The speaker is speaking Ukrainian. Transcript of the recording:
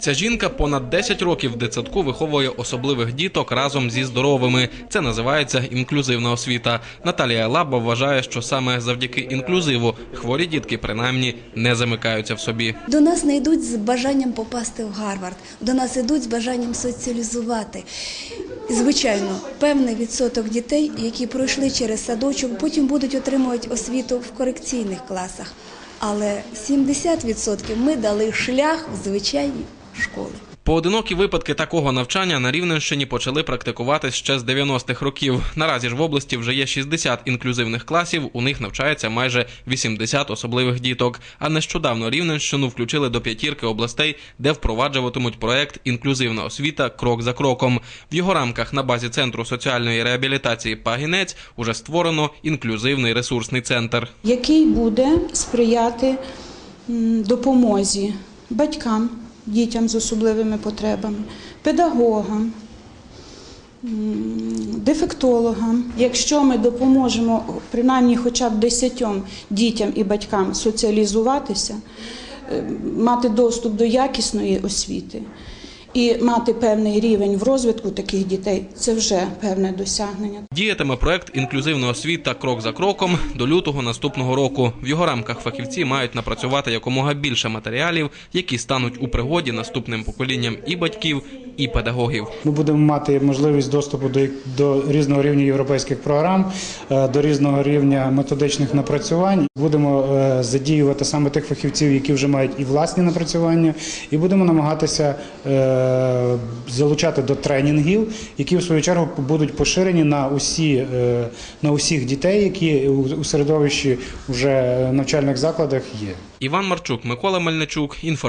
Ця жінка понад 10 років в дитсадку виховує особливих діток разом зі здоровими. Це називається інклюзивна освіта. Наталія Лаба вважає, що саме завдяки інклюзиву хворі дітки принаймні не замикаються в собі. До нас не йдуть з бажанням попасти в Гарвард, до нас йдуть з бажанням соціалізувати. Звичайно, певний відсоток дітей, які пройшли через садочок, потім будуть отримувати освіту в корекційних класах. Але 70% ми дали шлях в звичайні школи. Поодинокі випадки такого навчання на Рівненщині почали практикуватись ще з 90-х років. Наразі ж в області вже є 60 інклюзивних класів. У них навчається майже 80 особливих діток. А нещодавно Рівненщину включили до п'ятірки областей, де впроваджуватимуть проект Інклюзивна освіта крок за кроком. В його рамках на базі центру соціальної реабілітації Пагінець уже створено інклюзивний ресурсний центр. який буде сприяти допомозі батькам, дітям з особливими потребами, педагогам, дефектологам. Якщо ми допоможемо принаймні хоча б десятьом дітям і батькам соціалізуватися, е, мати доступ до якісної освіти і мати певний рівень в розвитку таких дітей, це вже певне досягнення. Діятиме проект інклюзивна освіта крок за кроком до лютого наступного року. В його рамках фахівці мають напрацювати якомога більше матеріалів, які стануть у пригоді наступним поколінням і батьків, і педагогів. Ми будемо мати можливість доступу до, до різного рівня європейських програм, е, до різного рівня методичних напрацювань. Будемо е, задіювати саме тих фахівців, які вже мають і власні напрацювання, і будемо намагатися е, залучати до тренінгів, які в свою чергу будуть поширені на усі на усіх дітей, які у, середовищі вже навчальних закладах є. Іван Марчук, Микола Мельничук.